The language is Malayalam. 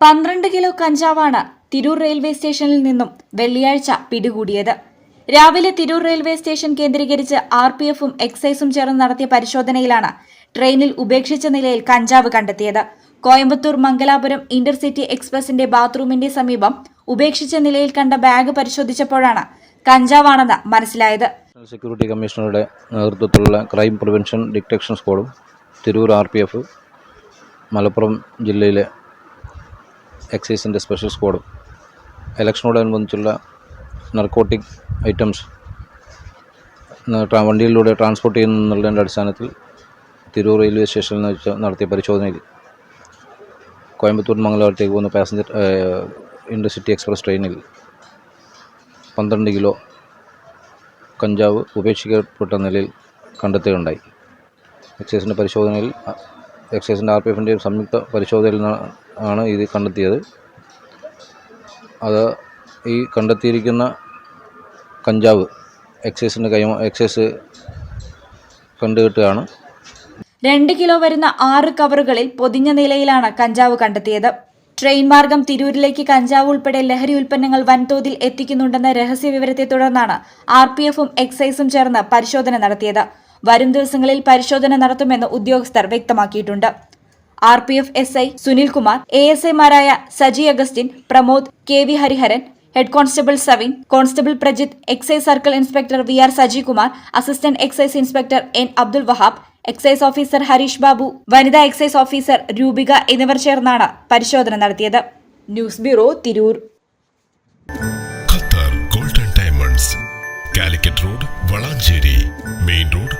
പന്ത്രണ്ട് കിലോ കഞ്ചാവാണ് തിരൂർ റെയിൽവേ സ്റ്റേഷനിൽ നിന്നും വെള്ളിയാഴ്ച പിടികൂടിയത്. രാവിലെ തിരൂർ റെയിൽവേ സ്റ്റേഷൻ കേന്ദ്രീകരിച്ച് ആർ പി എഫും എക്സൈസും ചേർന്ന് നടത്തിയ പരിശോധനയിലാണ് ട്രെയിനിൽ ഉപേക്ഷിച്ച നിലയിൽ കഞ്ചാവ് കണ്ടെത്തിയത്. കോയമ്പത്തൂർ മംഗലാപുരം ഇന്റർസിറ്റി എക്സ്പ്രസിന്റെ ബാത്റൂമിന്റെ സമീപം ഉപേക്ഷിച്ച നിലയിൽ കണ്ട ബാഗ് പരിശോധിച്ചപ്പോഴാണ് കഞ്ചാവാണെന്ന് മനസ്സിലായത്. സെക്യൂരിറ്റി കമ്മീഷണറുടെ നേതൃത്വത്തിലുള്ള ക്രൈം പ്രിവെൻഷൻ ഡിറ്റക്ഷൻ സ്ക്വാഡും Tirur R P F Malappuram ജില്ലയിലെ എക്സൈസിന്റെ സ്പെഷ്യൽ സ്ക്വാഡും. ഇലക്ഷനോടനുബന്ധിച്ചുള്ള നർക്കോട്ടിക് ഐറ്റംസ് വണ്ടിയിലൂടെ ട്രാൻസ്പോർട്ട് ചെയ്യുന്നതിന്റെ അടിസ്ഥാനത്തിൽ തിരൂർ റെയിൽവേ സ്റ്റേഷനിൽ വെച്ച് നടത്തിയ പരിശോധനയിൽ കോയമ്പത്തൂർ മംഗലാപുരത്തേക്ക് പോകുന്ന പാസഞ്ചർ ഇന്റർസിറ്റി എക്സ്പ്രസ് ട്രെയിനിൽ പന്ത്രണ്ട് കിലോ കഞ്ചാവ് ഉപേക്ഷിക്കപ്പെട്ട നിലയിൽ കണ്ടെത്തുകയുണ്ടായി. എക്സൈസിന്റെ പരിശോധനയിൽ എക്സൈസിന്റെ ആർ പി എഫിന്റെയും സംയുക്ത പരിശോധനയിൽ നിന്നാ- ആണ് ഇത് കണ്ടെത്തിയത്. അത് ഈ കണ്ടെത്തിയിരിക്കുന്ന കഞ്ചാവ് എക്സൈസിന്റെ കൈമ എക്സൈസ് കണ്ടുകിട്ടുകയാണ്. രണ്ട് കിലോ വരുന്ന ആറ് കവറുകളിൽ പൊതിഞ്ഞ നിലയിലാണ് കഞ്ചാവ് കണ്ടെത്തിയത്. ട്രെയിൻ മാർഗം തിരൂരിലേക്ക് കഞ്ചാവ് ഉൾപ്പെടെ ലഹരി ഉൽപ്പന്നങ്ങൾ വൻതോതിൽ എത്തിക്കുന്നുണ്ടെന്ന രഹസ്യ വിവരത്തെ തുടർന്നാണ് ആർ പി എഫും എക്സൈസും ചേർന്ന് പരിശോധന നടത്തിയത്. വരും ദിവസങ്ങളിൽ പരിശോധന നടത്തുമെന്ന് ഉദ്യോഗസ്ഥർ വ്യക്തമാക്കിയിട്ടുണ്ട്. R P F S I Sunilkumar A S ഐമാരായ Saji Augustine Pramod K V Hariharan head constable Savin constable Prajith excise circle inspector V R Sajikumar assistant excise inspector N Abdul Wahab excise officer Harish Babu വനിതാ എക്സൈസ് ഓഫീസർ രൂപിക എന്നിവർ ചേർന്നാണ് പരിശോധന നടത്തിയത്. News bureau Tirur. Qatar golden diamonds Calicut road Valanchery main road